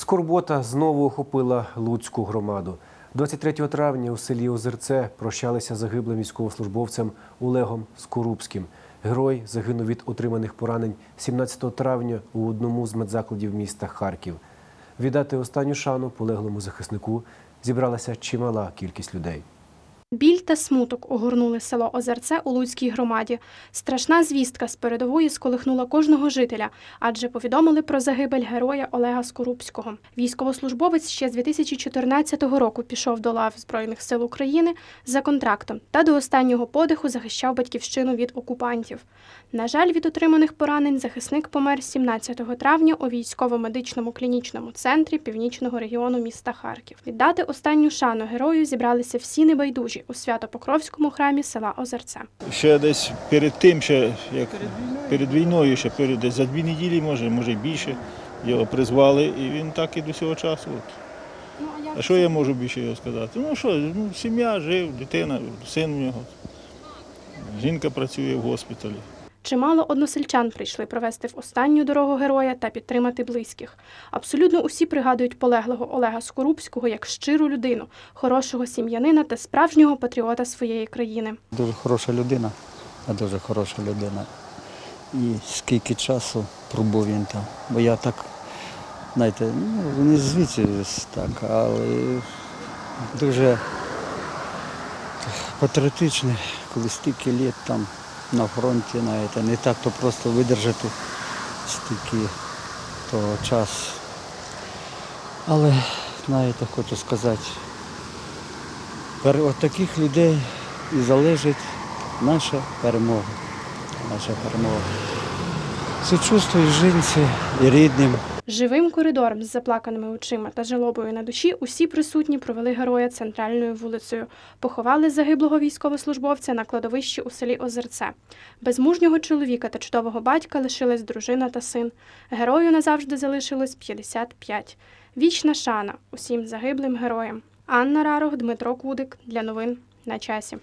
Скорбота знову охопила Луцьку громаду. 23 травня у селі Озерце прощалися загиблим військовослужбовцем Олегом Скорубським. Герой загинув від отриманих поранень 17 травня у одному з медзакладів міста Харків. Віддати останню шану полеглому захиснику зібралася чимала кількість людей. Біль та смуток огорнули село Озерце у Луцькій громаді. Страшна звістка з передової сколихнула кожного жителя, адже повідомили про загибель героя Олега Скорубського. Військовослужбовець ще з 2014 року пішов до лав Збройних сил України за контрактом та до останнього подиху захищав батьківщину від окупантів. На жаль, від отриманих поранень захисник помер 17 травня у військово-медичному клінічному центрі північного регіону міста Харків. Віддати останню шану герою зібралися всі небайдужі у Свято-Покровському храмі села Озерце. Ще десь перед тим, ще як перед війною, ще перед десь за дві неділі, може, може більше, його призвали, і він так і до цього часу. От. А що я можу більше його сказати? Ну що, ну, сім'я, жив, дитина, син в нього. Жінка працює в госпіталі. Чимало односельчан прийшли провести в останню дорогу героя та підтримати близьких. Абсолютно усі пригадують полеглого Олега Скорубського як щиру людину, хорошого сім'янина та справжнього патріота своєї країни. Дуже хороша людина, а дуже хороша людина. І скільки часу пробув він там. Бо я так, знаєте, ну, не звідси так, але дуже патріотичний, коли стільки літ там на фронті, знаєте, не так то просто видержати стільки того часу. Але, знаєте, хочу сказати, от таких людей і залежить наша перемога. Наша перемога. Сочувствую жінці і рідним. Живим коридором з заплаканими очима та жалобою на душі усі присутні провели героя центральною вулицею. Поховали загиблого військовослужбовця на кладовищі у селі Озерце. Без мужнього чоловіка та чудового батька лишилась дружина та син. Герою назавжди залишилось 55. Вічна шана усім загиблим героям. Анна Рарох, Дмитро Кудик для новин на часі.